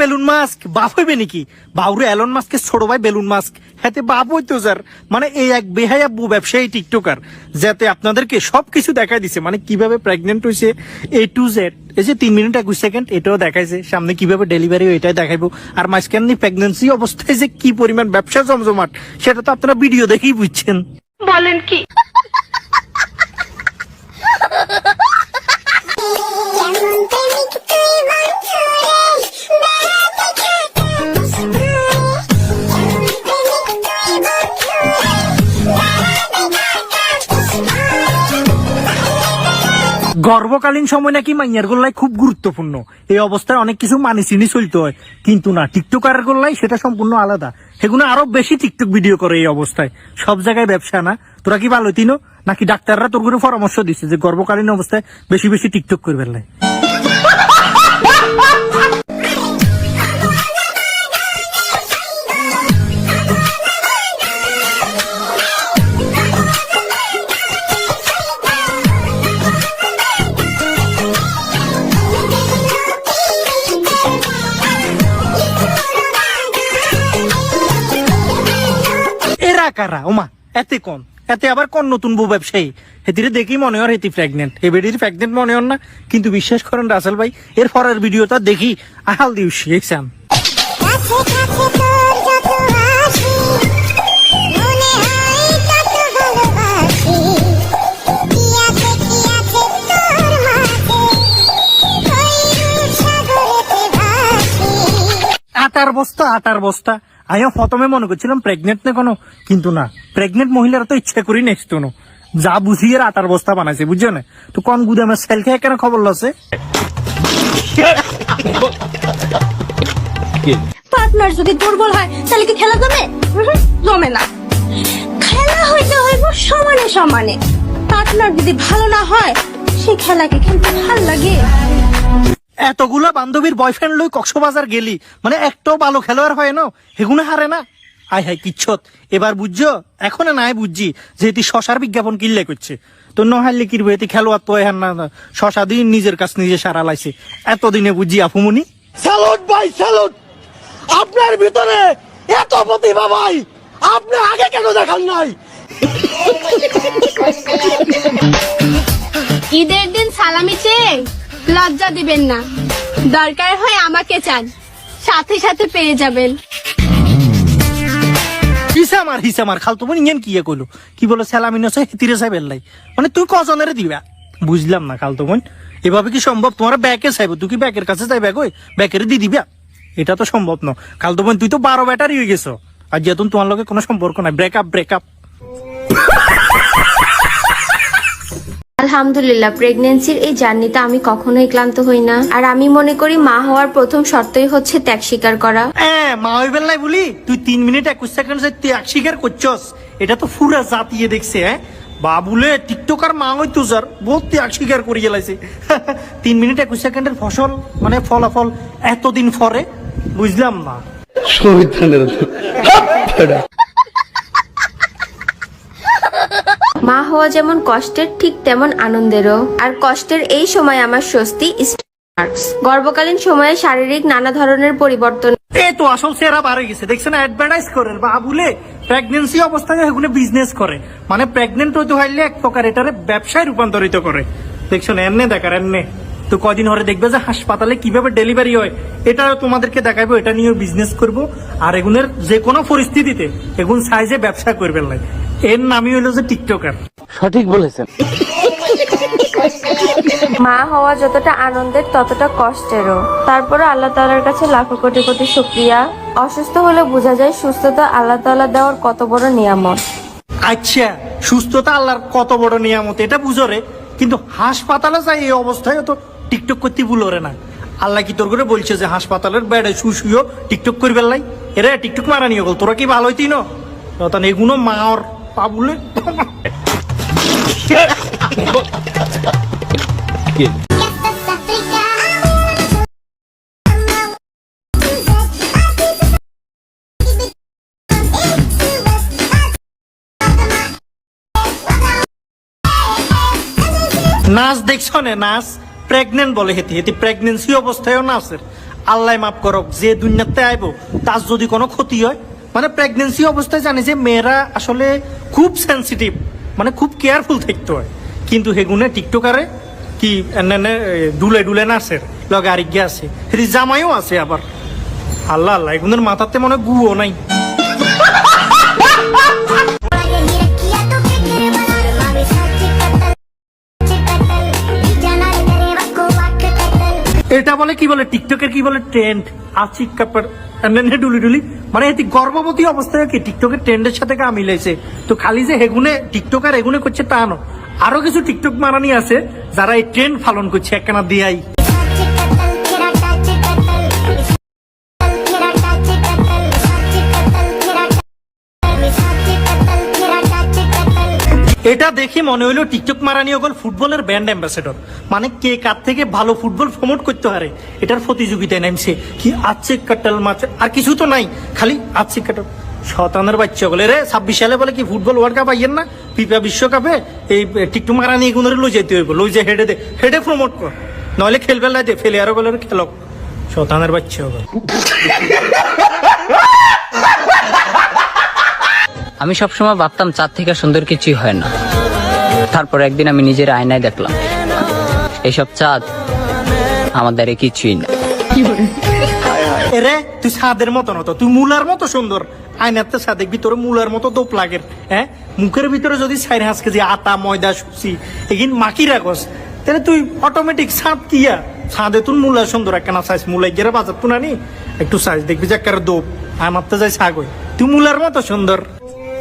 Balloon mask বাপ হইবে নাকি? বাউরে এলন মাস্কের ছোট ভাই বেলুন মাস্ক। হাতে বাপ হইতো স্যার মানে এই এক বেহায়া বু ব্যবসায়ী টিকটকার যাতে আপনাদেরকে সবকিছু দেখাই দিছে। মানে কীভাবে প্রেগনেন্ট হয়েছে এ টু জেড এই যে তিন মিনিট একুশ সেকেন্ড এটাও দেখাইছে। সামনে কীভাবে ডেলিভারি এটাই দেখাইবো। আর মাঝখানে প্রেগনেন্সি অবস্থায় যে কি পরিমাণ ব্যবসা জমজমাট সেটা তো আপনারা ভিডিও দেখেই বুঝছেন। বলেন কি? প্রেমিক তুই গর্ভকালীন সময় নাকি মাইয়ার গোল্লাই খুব গুরুত্বপূর্ণ। এই অবস্থায় অনেক কিছু মানি চিনি চলতে হয়। কিন্তু না, টিকটকারের গোল্লাই সেটা সম্পূর্ণ আলাদা। সেগুলো আরও বেশি টিকটক ভিডিও করে এই অবস্থায়। সব জায়গায় ব্যবসা না। তোরা কি ভালো, তিনো? নাকি ডাক্তাররা তোর কোনো পরামর্শ দিচ্ছে যে গর্ভকালীন অবস্থায় বেশি বেশি টিকটক করবে লাই এরা ওমা, এতে কোন? এতে আবার কোন নতুন বউ ব্যবসায়ী? হেতিরে দেখি মনে হয় হেতি প্রেগনেন্ট এ বেডির প্রেগনেন্ট মনে হন না, কিন্তু বিশ্বাস করেন রাসেল ভাই, এর পরের ভিডিওটা দেখি। আহাল দিউ শিখছাম আটার বস্তা আটার বস্তা। আমিও প্রথমে মনে করছিলাম প্রেগনেন্ট না কোনো, কিন্তু না। প্রেগনেন্ট মহিলারা তো ইচ্ছা করি নেক্সট কোনো। যা বুঝিয়ে আটার বস্তা বানাইছে, বুঝছ না? তো কোন গুদামের সেল খেয়ে কেন খবর লসে? পার্টনার যদি দুর্বল হয়, তাহলে কি খেলা জমে? জমে না। খেলা হইতে হইব সমানে সমানে। পার্টনার যদি ভালো না হয় সে খেলাকে খেলতে ভালো লাগে। এতগুলা বান্ধবীর বয়ফ্রেন্ড লই কক্সবাজার গেলি। মানে একটাও ভালো খেলোয়াড় হয় না? হেগুনে হারে না? আয় হায় কিচ্ছত। এবার বুঝছ এখন নাই বুঝছি যেহেতু শশার বিজ্ঞাপন কিল্লে করছে তো নহাইলে কিরবে এটি খেলোয়াড় তো হার না না। শশা দিন নিজের কাছ নিজে সারা লাইছে। এতদিনে বুঝছি আফুমনি। স্যালুট ভাই স্যালুট আপনার ভিতরে এত প্রতিভা ভাই! আপনি আগে কেন দেখান নাই? ঈদের দিন সালামি চেয়ে লজ্জা দিবেন না। দরকার হয় আমাকে চান। সাথে সাথে পেয়ে যাবেন। হিসামার হিসামার খালতো বোন ইয়েন কি কইলো? কি বলো সেলামি নছে, হেতিরে সাহেব লাই মানে তুই কজনের দিবা? বুঝলাম না, খালতো বোন। এভাবে কি সম্ভব? তোমার ব্যাকে চাইব। তুই কি ব্যাকের কাছে চাইবে কই? ব্যাকের দি দিবা? এটা তো সম্ভব না খালতো বোন, তুই তো বারো ব্যাটারি হয়ে গেছো। আর যেহেতু তোমার লগে কোনো সম্পর্ক নাই ব্রেকআপ ব্রেকআপ আলহামদুলিল্লাহ প্রেগনেন্সির এই জার্নিতে আমি কখনোই ক্লান্ত হই না। আর আমি মনে করি মা হওয়ার প্রথম শর্তই হচ্ছে ত্যাগ স্বীকার করা। হ্যাঁ মা হইবেন নাই বলি? তুই তিন মিনিট একুশ সেকেন্ড ত্যাগ স্বীকার করছস? এটা তো ফুরা জাতিয়ে দেখছে হ্যাঁ? বাবুলে টিকটকার মা হইতো স্যার বহুত ত্যাগ স্বীকার করে গেলাইছে। তিন মিনিট একুশ সেকেন্ডের ফসল মানে ফলাফল এতদিন পরে বুঝলাম না। মা হওয়া যেমন কষ্টের, ঠিক তেমন আনন্দেরও। আর কষ্টের এই সময় আমার স্বস্তি। গর্ভকালীন সময়ে শারীরিক নানা ধরনের পরিবর্তন এ তো আসল সেরা বাড়ে গেছে। দেখছেন অ্যাডভার্টাইজ করে বাবুলে প্রেগনেন্সি অবস্থায় এগুলো বিজনেস করে। মানে প্রেগনেন্ট হইতে হইলে এক প্রকার এটারে ব্যবসায় রূপান্তরিত করে। দেখছেন, এমনি দেখার, এমনি। তো কদিন হরে দেখবে যে হাসপাতালে কীভাবে ডেলিভারি হয় এটা তোমাদেরকে দেখাবো, এটা নিয়ে বিজনেস করব। আর এগুনের যে কোনো পরিস্থিতিতে এগুন সাইজে ব্যবসা করবেন না। এর নামই হইল যে টিকটকার। সঠিক বলেছেন। মা হওয়া যতটা আনন্দের ততটা কষ্টেরও। তারপরে আল্লাহ তালার কাছে লাখো কোটি কোটি শুক্রিয়া। অসুস্থ হলে বোঝা যায় সুস্থতা আল্লাহ তালা দেওয়ার কত বড় নিয়ামত। আচ্ছা সুস্থতা আল্লাহর কত বড় নিয়ামত এটা বুঝো রে। কিন্তু হাসপাতালে যাই এই অবস্থায় তো টিকটক করতে ভুলোরে না। আল্লাহ কি তোর করে বলছে যে হাসপাতালের বেডে শুশুইও টিকটক করবে লাই? এরা টিকটক মারা নিয়ে গেল তোরা কি ভালো হইতি না? এগুলো মার। পাবুলে নাচ দেখছ না নাচ? প্রেগনেন্ট বলে হেতি হেতি প্রেগনেন্সি অবস্থায়ও নাচের। আল্লাহ মাফ করক যে দুনিয়াতে আইব তার যদি কোনো ক্ষতি হয় মানে প্রেগনেন্সি অবস্থায় জানে যে মেয়েরা আসলে খুব সেন্সিটিভ মানে খুব কেয়ারফুল থাকতে হয়। কিন্তু হেগুনে টিকটকারে কি ডুলে ডুলে নাচের লগে আরিজ্ঞা আছে। হেরি জামাইও আছে আবার। আল্লাহ আল্লাহ, এগুনের মাথাতে মনে গুও নাই। এটা বলে কি বলে? টিকটকের কি বলে ট্রেন্ড আচিক কাপড় ডুলি ডুলি। মানে এটি গর্ভবতী অবস্থায় কি টিকটকের ট্রেন্ডের সাথে গা মিলাইছে? তো খালি যে হেগুনে টিকটক আর এগুনে করছে তা না আরও কিছু টিকটক মারানি আছে যারা এই ট্রেন্ড পালন করছে একখানা দিয়াই এটা দেখে মনে হইল টিকটক মারানি ওগল ফুটবলের ব্র্যান্ড অ্যাম্বাসেডর মানে কে কার থেকে ভালো ফুটবল প্রমোট করতে পারে? এটার প্রতিযোগিতায় নামছে। কি আছে কাটাল মাছ? আর কিছু তো নাই। খালি আছে কাটাল। শতানের বাচ্চা বলে, রে, ছাব্বিশ সালে বলে কি ফুটবল ওয়ার্ল্ড কাপ আইয়েন না? ফিফা বিশ্বকাপে এই টিকটক মারানি এগুলোর লই যেতে হইব। লই যে হেডে দে। হেডে প্রমোট কর। নইলে খেলবে না দে ফেলে আরও বলে খেলক। শতানের বাচ্চা ওগল আমি সবসময় ভাবতাম চাঁদ থেকে সুন্দর কিছুই হয় না। তারপর একদিন আমি নিজের আয়নায় দেখলাম, এসব চাঁদ আমার দ্বারা কিছুই না। এরে, তুই সাদের মতো নতো তুই মুলার মতো সুন্দর। আয়নাতে সা দেখবি তোর মুলার মতো দোপ লাগের হ্যাঁ? মুখের ভিতরে যদি চার হাঁস কেজি আটা ময়দা সুসি এগিন মাখি রাখস, তাহলে তুই অটোমেটিক সাপ কিয়া সাদে তুই মুলা সুন্দর একখানা সাইজ মুলাই গেরে বাজার তু নানি একটু সাইজ দেখবি যে একটা দোপ। আমার তো যাই সাগই তুই মুলার মতো সুন্দর।